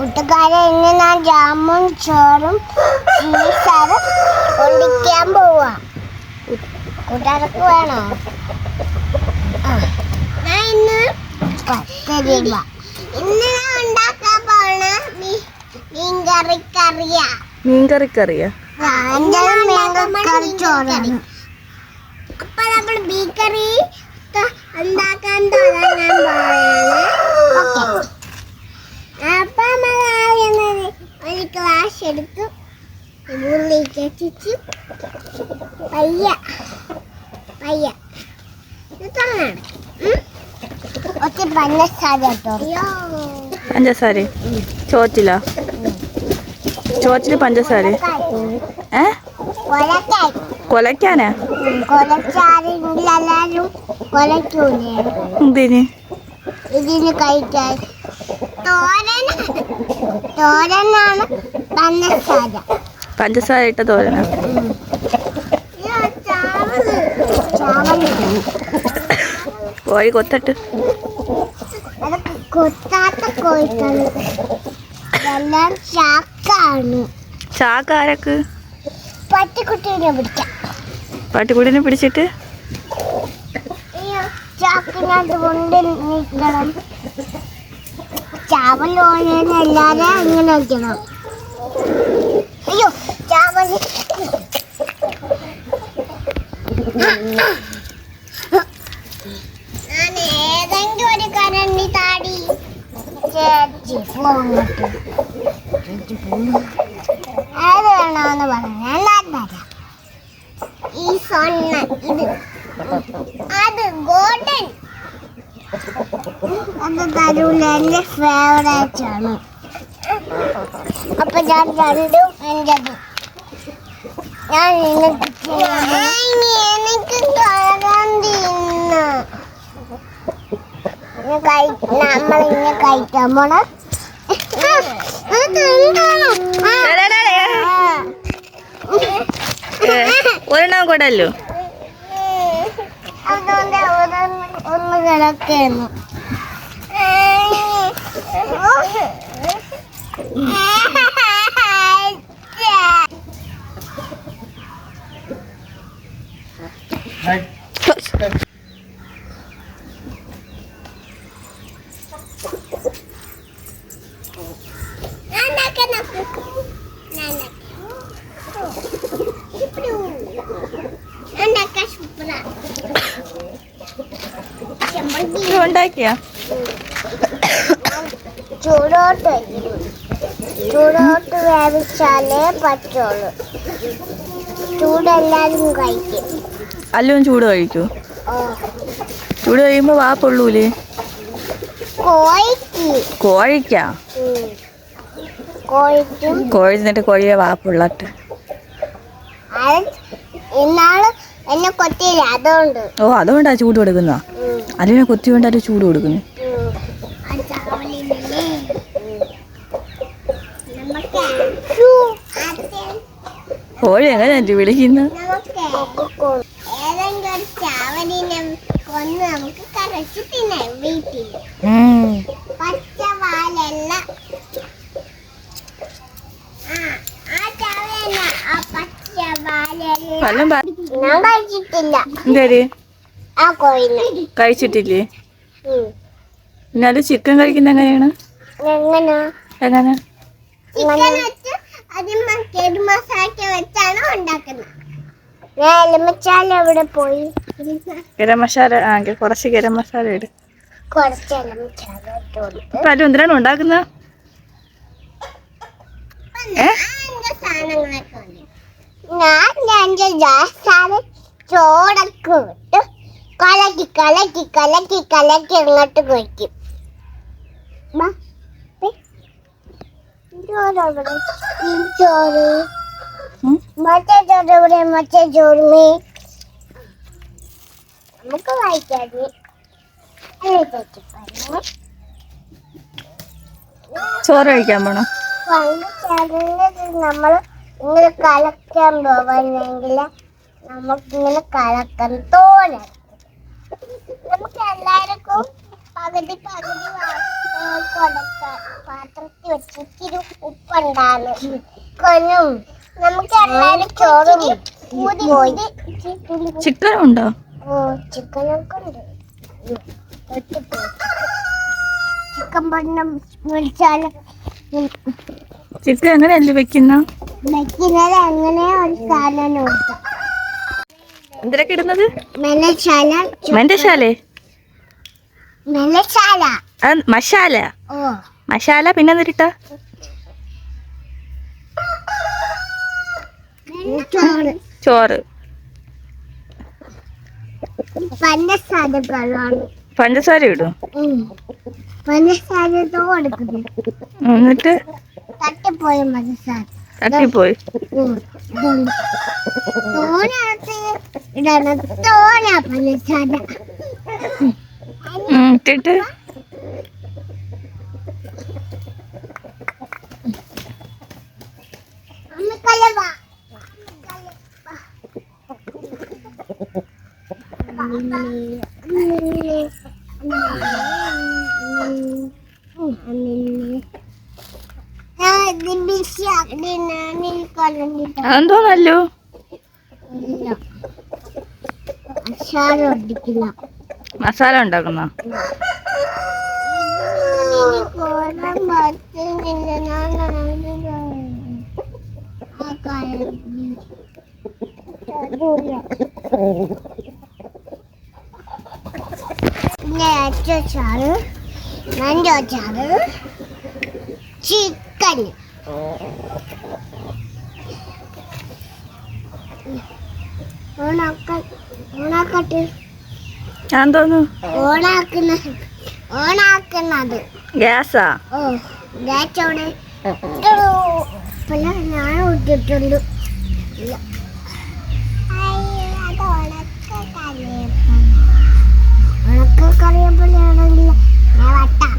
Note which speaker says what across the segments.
Speaker 1: കൂട്ടുകാരെ ഇന്ന് ഞാൻ ജാമുൻ ചോറും ചീസറും ഒളിക്കാൻ പോവാ. കൂട്ടുകാർക്ക് വേണോ? ഞാൻ ഇന്ന് പത്ത് രൂപ. ഇന്ന് ഞാൻ ഉണ്ടാക്കാൻ പോണ മീൻകറി കറിയാ. മീൻകറി ചോറാണ്. അപ്പൊ നമ്മൾ ബീക്കറി ഉണ്ടാക്കാൻ തുടങ്ങാൻ പോവാണ്. അപ്പൊ നമ്മൾ ഒരു ക്ലാസ് എടുത്തു ഉള്ളിലേക്ക് എത്തിച്ചു പയ്യ പയ്യ. തുറന്നാണ് ഒത്തിരി പഞ്ചസാര കേട്ടോ
Speaker 2: പഞ്ചസാര? ചോറ്റില? ചോറ്റിൽ പഞ്ചസാര? ഏ? കൊലക്കാനാ? എന്തിന്?
Speaker 1: ഇതിന് കഴിക്കാൻ. തോരനാണ് തോരനാണ് പഞ്ചസാര.
Speaker 2: പഞ്ചസാര ഇട്ട
Speaker 1: തോരനാണ്
Speaker 2: കോഴി കൊത്തട്ട്.
Speaker 1: കൊത്താത്ത കോഴിക്കാണ് ഇതെല്ലാം ചാക്കാണ്.
Speaker 2: ചാക്കാരക്ക്
Speaker 1: പട്ടിക്കുട്ടീനെ പിടിച്ച
Speaker 2: പട്ടിക്കുട്ടീനെ പിടിച്ചിട്ട്?
Speaker 1: ചാക്കിനകത്ത് കൊണ്ട് നിൽക്കണം ചാവലോനെ എല്ലാരെ അങ്ങനെ വയ്ക്കണം അയ്യോ ചാവൽ ഞാൻ ഏതെങ്കിലും ഒരു കരണ്ടി താടി. ചേച്ചി പോങ്ങട്ട് ഏത് വേണമെന്ന് പറഞ്ഞാൽ ഞാൻ തരാം. ഈ സ്വർണ ഇത്. അത് ഗോൾഡൻ. എന്റെ ഫേവറേറ്റ് ആണ്. അപ്പൊ ഞാൻ രണ്ടും എന്റെതും ഞാൻ നിനക്ക് ഇനി ഒരെണ്ണം കൂടല്ലോ ഒന്ന് ഇന്ന് കഴി- നമ്മൾ ഇന്ന് കഴിക്കാൻ പോണ
Speaker 2: ഒരെണ്ണം കൂടല്ലോ
Speaker 1: അതുകൊണ്ട് ഒന്ന് ഒന്ന് കിടക്കുന്നു
Speaker 2: ഉണ്ടാക്കിയാ
Speaker 1: ചൂടോട്ട് ചൂടോട്ട് വേവിച്ചാലേ പറ്റുള്ളൂ. ചൂടെല്ലാരും കഴിക്കും.
Speaker 2: അല്ലും ചൂട് കഴിക്കൂ. ചൂട് കഴിയുമ്പോ വാ പൊള്ളൂലേ.
Speaker 1: കോഴിക്ക്.
Speaker 2: കോഴി എന്നിട്ട് കോഴിയെ വാ പൊള്ളട്ട്.
Speaker 1: എന്നെ കൊത്തിയില്ല അതുകൊണ്ട്.
Speaker 2: ഓ അതുകൊണ്ടാ ചൂട് കൊടുക്കുന്ന. അല്ലിനെ കൊത്തി കൊണ്ടായിട്ട് ചൂട് കൊടുക്കുന്നു
Speaker 1: ഉം. ആ ചാവലിനല്ലേ? ഉം. നമുക്ക് ആദ്യം
Speaker 2: കോഴി എങ്ങനെയല്ലേ വിളിക്കുന്നത്
Speaker 1: നമുക്ക് ഏതെങ്കിലും ഒരു ചാവലിനെ കൊന്ന് നമുക്ക് കറച്ച് തിന്നാം വീട്ടിൽ പച്ചവാലല്ല ആ ആ ചാവലല്ല ആ പച്ചവാലല്ല
Speaker 2: എങ്ങനെ
Speaker 1: ഞാൻ കഴിച്ചിട്ടില്ല
Speaker 2: എന്തേര്
Speaker 1: ആ കോഴിനെ
Speaker 2: കഴിച്ചിട്ടില്ലേ. പിന്നെ അത് ചിക്കൻ കഴിക്കുന്ന എങ്ങനെയാണ്?
Speaker 1: എങ്ങനെ? വെച്ചാണ് ഉണ്ടാക്കുന്നത്. എവിടെ പോയി?
Speaker 2: ഗരം മസാല ആ കുറച്ച് ഗരം മസാല ഇട്. അല്ലു എന്തിനാണ് ഉണ്ടാക്കുന്നത്
Speaker 1: ചോടൊക്കെ ഇട്ട് കലക്കി കലക്കി കലക്കി കലക്കി അങ്ങോട്ട് കഴിക്കും. ചോറ്? മറ്റേ ചോറ് ഇവിടെ മറ്റേ ചോറ്. നമുക്ക് വായിക്കാതെ
Speaker 2: ചോറ് കഴിക്കാൻ പോണോ?
Speaker 1: നമ്മൾ ഇങ്ങനെ കലക്കാൻ പോവാണെങ്കിൽ നമുക്കിങ്ങനെ കലക്കാൻ തോന്നണം നമുക്ക് എല്ലാവർക്കും പകുതി പകുതി വാ- കൊടുക്കാൻ പാത്രത്തിൽ വെച്ചിട്ട് ഉപ്പുണ്ടാണ് കൊനും നമുക്ക് എല്ലാവരും ചോറും
Speaker 2: ചിക്കനും ഉണ്ടോ
Speaker 1: ഓ ചിക്കനൊക്കെ ഉണ്ട് ചിക്കൻ പണ്ണം വിളിച്ചാൽ
Speaker 2: ചിക്കൻ എങ്ങനെയല്ലേ വെക്കുന്ന?
Speaker 1: വെക്കുന്നത് അങ്ങനെ ഒരു സാധനം നോക്കാം
Speaker 2: എന്തിനൊക്കെ ഇടുന്നത്?
Speaker 1: മെലശാല
Speaker 2: മെല്ലശാലേ
Speaker 1: മെലശാല.
Speaker 2: അത് മഷാല മഷാല പിന്നെ എന്തിട്ട
Speaker 1: ചോറ്. പഞ്ചസാര
Speaker 2: ഇടും. എന്നിട്ട്?
Speaker 1: തട്ടിപ്പോയ പഞ്ചസാര.
Speaker 2: തട്ടിപ്പോയി.
Speaker 1: ഉം, ഇതുണ്ട്. തോനകത്ത് ഇടണം. തോന പഞ്ചസാര.
Speaker 2: ഉം, ഇട്ടിട്ട്
Speaker 1: അമ്മക്കല്ലേ വാ അച്ചാറൊട്ടിക്കില്ല
Speaker 2: മസാല ഉണ്ടാക്കുന്ന?
Speaker 1: പിന്നെ അച്ചാറ് മഞ്ചോച്ചാറ് ചിക്കൻ ഓണാക്ക ഓണാക്കട്ടെ. ഓണാക്കുന്ന ഓണാക്കുന്നത്.
Speaker 2: ഗ്യാസാ?
Speaker 1: ഓ ഗ്യാച്ചവിടെ പല ഞാൻ ഇട്ടിട്ടുണ്ട്. ഉണക്ക കറിവേപ്പിലയാണെങ്കിൽ ഞാൻ വട്ടാം. എങ്ങനെ നമുക്ക് ഉണക്കാത്ത നല്ല മീൻകറിക്കുണ്ട്.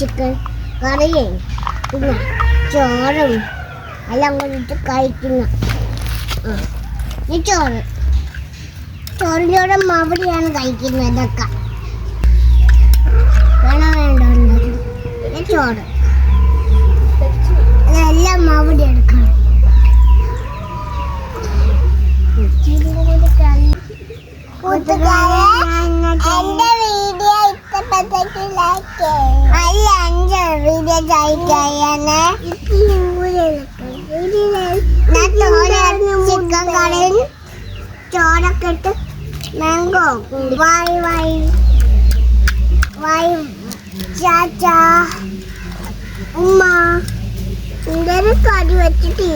Speaker 1: ചിക്കൻ കറിയും പിന്നെ ചോറും. എല്ലാം കൊണ്ടിട്ട് കഴിക്കുന്ന. ഈ ചോറ്. ചോറിന്റെ മവിടെയാണ് കഴിക്കുന്നത് ഇതൊക്കെ. വേണോ വേണ്ട? ചോറ്. ചിക്കൻ കറിയും ചോറൊക്കെ ഇട്ട് മാംഗോ വായി വായി വായി. ചാച്ചാ ഉമ്മ കടി കറി വെച്ചിട്ട്